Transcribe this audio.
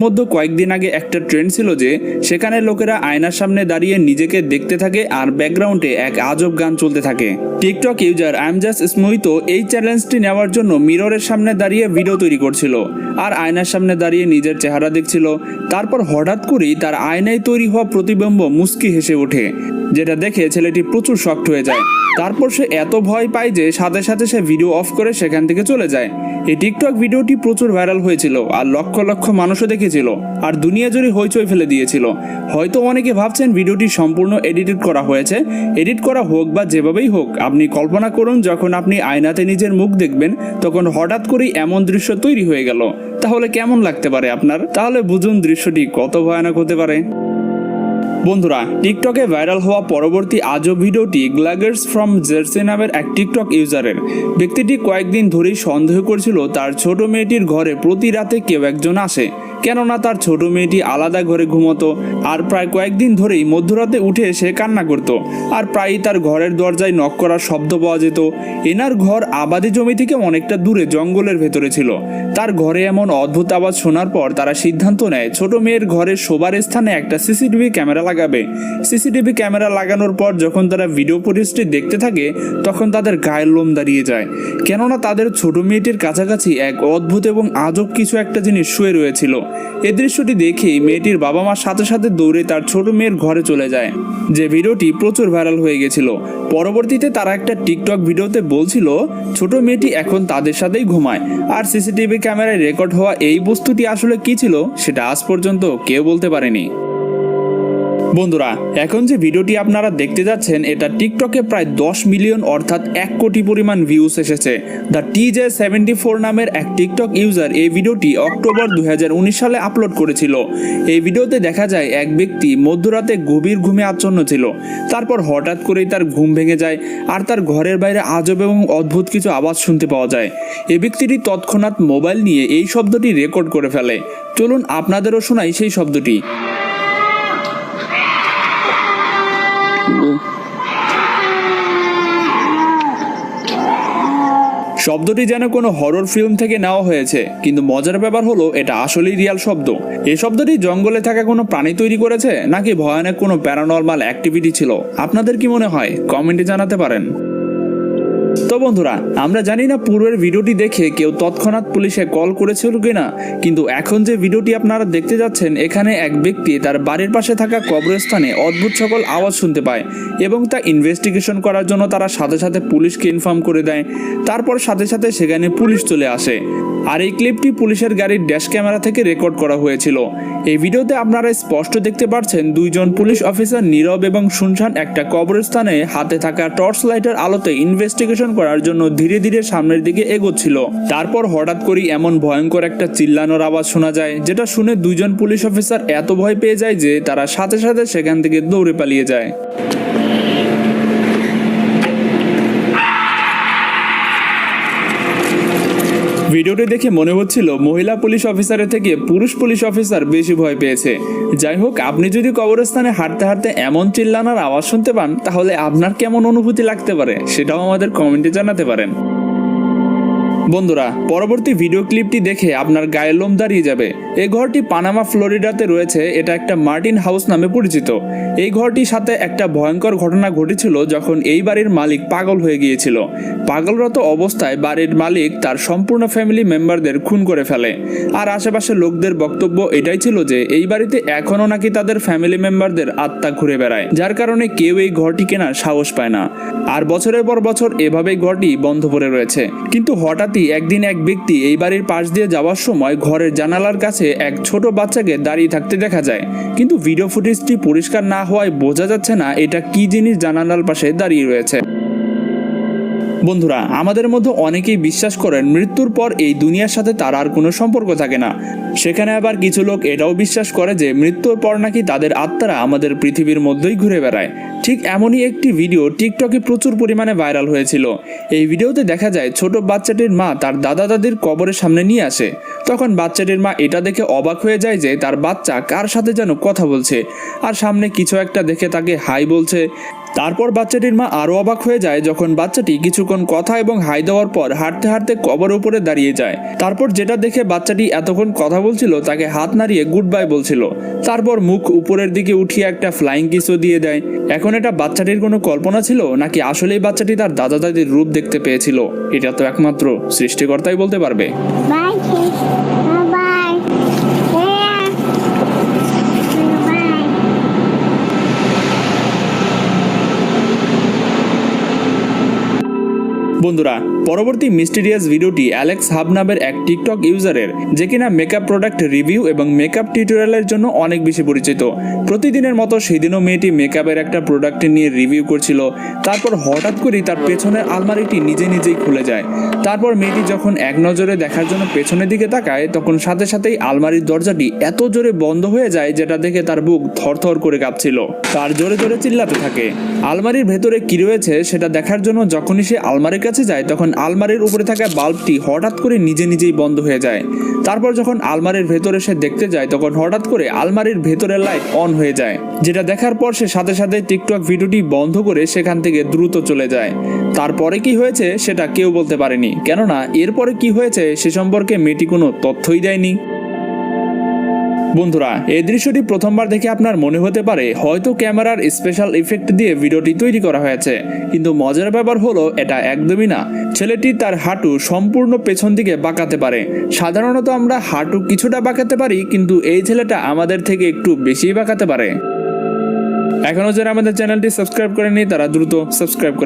মধ্যে কয়েকদিন আগে একটা ট্রেন্ড ছিল যে সেখানে লোকেরা আয়নার সামনে দাঁড়িয়ে নিজেকে দেখতে থাকে আর ব্যাকগ্রাউন্ডে এক আজব গান চলতে থাকে। টিকটক ইউজার আমজাস স্মৃত এই চ্যালেঞ্জটি নেওয়ার জন্য মিররের সামনে দাঁড়িয়ে ভিডিও তৈরি করছিল আর আয়নার সামনে দাঁড়িয়ে নিজের চেহারা দেখছিল। তারপর হঠাৎ করেই তার আয়নায় তৈরি হওয়া প্রতিবিম্ব মুস্কি হেসে ওঠে। যেটা দেখে ছেলেটি প্রচুর শক্ট হয়ে যায়। তারপর সে এত ভয় পায় যে সাথে সাথে সে ভিডিও অফ করে সেখান থেকে চলে যায়। এই টিকটক ভিডিওটি প্রচুর ভাইরাল হয়েছিল আর লক্ষ লক্ষ মানুষও দেখেছিল আর দুনিয়া জুড়ে হইচই ফেলে দিয়েছিল। হয়তো অনেকে ভাবছেন ভিডিওটি সম্পূর্ণ এডিটেড করা হয়েছে। এডিট করা হোক বা যেভাবেই হোক, আপনি কল্পনা করুন যখন আপনি আয়নাতে নিজের মুখ দেখবেন, তখন হঠাৎ করেই এমন দৃশ্য তৈরি হয়ে গেল। তাহলে কেমন লাগতে পারে আপনার? তাহলে বুঝুন দৃশ্যটি কত ভয়ানক হতে পারে। বন্ধুরা টিকটকে ভাইরাল হওয়া পরবর্তী আজও ভিডিওটি গ্লাগার্স ফ্রম জার্সি নামের এক টিকটক ইউজারের ব্যক্তিটি কয়েকদিন ধরেই সন্দেহ করছিল তার ছোট মেয়েটির ঘরে প্রতি রাতে কেউ একজন আসে। কেননা তার ছোট মেয়েটি আলাদা ঘরে ঘুমতো আর প্রায় কয়েকদিন ধরেই মধ্যরাতে উঠে এসে কান্না করত। আর প্রায়ই তার ঘরের দরজায় নক করার শব্দ পাওয়া যেত। এনার ঘর আবাদি জমি থেকে অনেকটা দূরে জঙ্গলের ভেতরে ছিল। তার ঘরে এমন অদ্ভুত আওয়াজ শোনার পর তারা সিদ্ধান্ত নেয়, ছোট মেয়ের ঘরের শোবার স্থানে একটা সিসিটিভি ক্যামেরা লাগাবে। সিসিটিভি ক্যামেরা লাগানোর পর যখন তারা ভিডিও ফুটেজটি দেখতে থাকে, তখন তাদের গায়ের লোম দাঁড়িয়ে যায়। কেননা তাদের ছোট মেয়েটির কাছাকাছি এক অদ্ভুত এবং আজব কিছু একটা জিনিস শুয়ে রয়েছিল। এই দৃশ্যটি দেখে মেয়েটির বাবা মার সাথে সাথে দৌড়ে তার ছোট মেয়ের ঘরে চলে যায়। যে ভিডিওটি প্রচুর ভাইরাল হয়ে গেছিল। পরবর্তীতে তারা একটা টিকটক ভিডিওতে বলছিল, ছোট মেয়েটি এখন তাদের সাথেই ঘুমায়। আর সিসিটিভি ক্যামেরায় রেকর্ড হওয়া এই বস্তুটি আসলে কি ছিল, সেটা আজ পর্যন্ত কেউ বলতে পারেনি। বন্ধুরা, এখন যে ভিডিওটি আপনারা দেখতে যাচ্ছেন, এটা টিকটকে প্রায় দশ মিলিয়ন অর্থাৎ এক কোটি পরিমাণ ভিউস এসেছে। The T J seventy four নামের এক টিকটক ইউজার এই ভিডিওটি অক্টোবর দু হাজার উনিশ সালে আপলোড করেছিল। এই ভিডিওতে দেখা যায় এক ব্যক্তি মধ্যরাতে গভীর ঘুমে আচ্ছন্ন ছিল। তারপর হঠাৎ করেই তার ঘুম ভেঙে যায় আর তার ঘরের বাইরে আজব এবং অদ্ভুত কিছু আওয়াজ শুনতে পাওয়া যায়। এই ব্যক্তিটি তৎক্ষণাৎ মোবাইল নিয়ে এই শব্দটি রেকর্ড করে ফেলে। চলুন আপনাদেরও শোনাই সেই শব্দটি। শব্দটি যেন কোনো হরর ফিল্ম থেকে নেওয়া হয়েছে, কিন্তু মজার ব্যাপার হলো এটা আসলেই রিয়াল শব্দ। এ শব্দটি জঙ্গলে থাকা কোনো প্রাণী তৈরি করেছে, নাকি ভয়ানক কোনো প্যারানর্মাল অ্যাক্টিভিটি ছিল? আপনাদের কি মনে হয়? কমেন্টে জানাতে পারেন। তো বন্ধুরা, আমরা জানি না পূর্বের ভিডিওটি দেখে কেউ তৎক্ষণাৎ পুলিশে কল করেছিল কিনা, কিন্তু এখন যে ভিডিওটি আপনারা দেখতে যাচ্ছেন, এখানে এক ব্যক্তি তার বাড়ির পাশে থাকা কবরস্থানে অদ্ভুত সকল আওয়াজ শুনতে পায় এবং তা ইনভেস্টিগেশন করার জন্য তারা সাথে সাথে পুলিশকে ইনফর্ম করে দেয়। তারপর সাথে সাথে সেখানে পুলিশ চলে আসে। আর এই ক্লিপটি পুলিশের গাড়ির ড্যাশ ক্যামেরা থেকে রেকর্ড করা হয়েছিল। এই ভিডিওতে আপনারা স্পষ্ট দেখতে পাচ্ছেন দুইজন পুলিশ অফিসার নীরব এবং শুনশান একটা কবরস্থানে হাতে থাকা টর্চ লাইটের আলোতে ইনভেস্টিগেশন করার জন্য ধীরে ধীরে সামনের দিকে এগোচ্ছিল। তারপর হঠাৎ করেই এমন ভয়ঙ্কর একটা চিল্লানোর আওয়াজ শোনা যায়, যেটা শুনে দুইজন পুলিশ অফিসার এত ভয় পেয়ে যায় যে তারা সাথে সাথে সেখান থেকে দৌড়ে পালিয়ে যায়। ভিডিওটি দেখে মনে হচ্ছিল মহিলা পুলিশ অফিসারের থেকে পুরুষ পুলিশ অফিসার বেশি ভয় পেয়েছে। যাই হোক, আপনি যদি কবরস্থানে হাঁটতে হাঁটতে এমন চিল্লানার আওয়াজ শুনতে পান, তাহলে আপনার কেমন অনুভূতি লাগতে পারে, সেটাও আমাদের কমেন্টে জানাতে পারেন। বন্ধুরা, পরবর্তী ভিডিও ক্লিপটি দেখে আপনার গায়ের লোম দাঁড়িয়ে যাবে। এই ঘরটি পানামা ফ্লোরিডাতে রয়েছে, এটা একটা মার্টিন হাউস নামে পরিচিত। এই ঘরটির সাথে একটা ভয়ঙ্কর ঘটনা ঘটেছিল যখন এই বাড়ির মালিক পাগল হয়ে গিয়েছিল। পাগলরত অবস্থায় বাড়ির মালিক তার সম্পূর্ণ ফ্যামিলি মেম্বারদের খুন করে ফেলে। আর আশেপাশে লোকদের বক্তব্য এটাই ছিল যে, এই বাড়িতে এখনও নাকি তাদের ফ্যামিলি মেম্বারদের আত্মা ঘুরে বেড়ায়, যার কারণে কেউ এই ঘরটি কেনার সাহস পায় না। আর বছরের পর বছর এভাবেই ঘরটি বন্ধ পড়ে রয়েছে। কিন্তু হঠাৎই একদিন এক ব্যক্তি এই বাড়ির পাশ দিয়ে যাওয়ার সময় ঘরের জানালার কাছে এক ছোট বাচ্চাকে দাঁড়িয়ে থাকতে দেখা যায়। কিন্তু ভিডিও ফুটেজটি পরিষ্কার না হওয়ায় বোঝা যাচ্ছে না এটা কি জিনিস জানালার পাশে দাঁড়িয়ে রয়েছে। বন্ধুরা, আমাদের মধ্যে অনেকেই বিশ্বাস করেন মৃত্যুর পর এই দুনিয়ার সাথে তার আর কোনো সম্পর্ক থাকে না। সেখানে আবার কিছু লোক এটাও বিশ্বাস করে যে মৃত্যুর পর নাকি তাদের আত্মারা আমাদের পৃথিবীর মধ্যেই ঘুরে বেড়ায়। ঠিক এমনই একটি ভিডিও টিকটকে প্রচুর পরিমাণে ভাইরাল হয়েছিল। এই ভিডিওতে দেখা যায় ছোট বাচ্চাটির মা তার দাদা দাদির কবরের সামনে নিয়ে আসে। তখন বাচ্চাটির মা এটা দেখে অবাক হয়ে যায় যে তার বাচ্চা কার সাথে যেন কথা বলছে। আর সামনে কিছু একটা দেখে তাকে হাই বলছে। তারপর বাচ্চাটির মা আরও অবাক হয়ে যায় যখন বাচ্চাটি কিছুক্ষণ কথা এবং হাই দেওয়ার পর হাঁটতে হাঁটতে কবর উপরে দাঁড়িয়ে যায়। তারপর যেটা দেখে বাচ্চাটি এতক্ষণ কথা বলছিল তাকে হাত নাড়িয়ে গুড বাই বলছিল। তারপর মুখ উপরের দিকে উঠিয়ে একটা ফ্লাইং কিসও দিয়ে দেয়। এখন এটা বাচ্চাটির কোনো কল্পনা ছিল, নাকি আসলেই বাচ্চাটি তার দাদা দাদির রূপ দেখতে পেয়েছিল? এটা তো একমাত্র সৃষ্টিকর্তাই বলতে পারবে। বন্ধুরা, পরবর্তী মিস্টিরিয়াস ভিডিওটি অ্যালেক্স হাব নামের এক টিকটক ইউজারের যে কিনা মেকআপ প্রোডাক্ট রিভিউ এবং মেকআপ টিউটোরিয়ালের জন্য অনেক বেশি পরিচিত। প্রতিদিনের মতো সেদিনও মেয়েটি মেকআপের একটা প্রোডাক্ট নিয়ে রিভিউ করছিল। তারপর হঠাৎ করেই তার পেছনের আলমারিটি নিজে নিজেই খুলে যায়। তারপর মেয়েটি যখন এক নজরে দেখার জন্য পেছনের দিকে তাকায়, তখন সাথে সাথেই আলমারির দরজাটি এত জোরে বন্ধ হয়ে যায় যেটা দেখে তার বুক থরথর করে কাঁপছিল। তার জোরে জোরে চিল্লাতে থাকে। আলমারির ভেতরে কি রয়েছে সেটা দেখার জন্য যখনই সে আলমারির কাছে যায়, তখন আলমারির উপরে থাকা বাল্বটি হঠাৎ করে নিজে নিজেই বন্ধ হয়ে যায়। তারপর যখন আলমারির ভেতরে সে দেখতে যায়, তখন হঠাৎ করে আলমারির ভেতরের লাইট অন হয়ে যায়, যেটা দেখার পর সে সাথে সাথে টিকটক ভিডিওটি বন্ধ করে সেখান থেকে দ্রুত চলে যায়। তারপরে কি হয়েছে সেটা কেউ বলতে পারেনি। কেননা, এরপরে কি হয়েছে সে সম্পর্কে মেয়েটি কোনো তথ্যই দেয়নি। বন্ধুরা, এই দৃশ্যটি প্রথমবার দেখে আপনার মনে হতে পারে, হয়তো ক্যামেরার স্পেশাল ইফেক্ট দিয়ে ভিডিওটি তৈরি করা হয়েছে। কিন্তু মজার ব্যাপার হলো, এটা একদমই না। ছেলেটি তার হাঁটু সম্পূর্ণ পেছন দিকে বাঁকাতে পারে। সাধারণত আমরা হাঁটু কিছুটা বাঁকাতে পারি, কিন্তু এই ছেলেটা আমাদের থেকে একটু বেশিই বাঁকাতে পারে। এখনও যারা আমাদের চ্যানেলটি সাবস্ক্রাইব করেনি তারা দ্রুত সাবস্ক্রাইব করে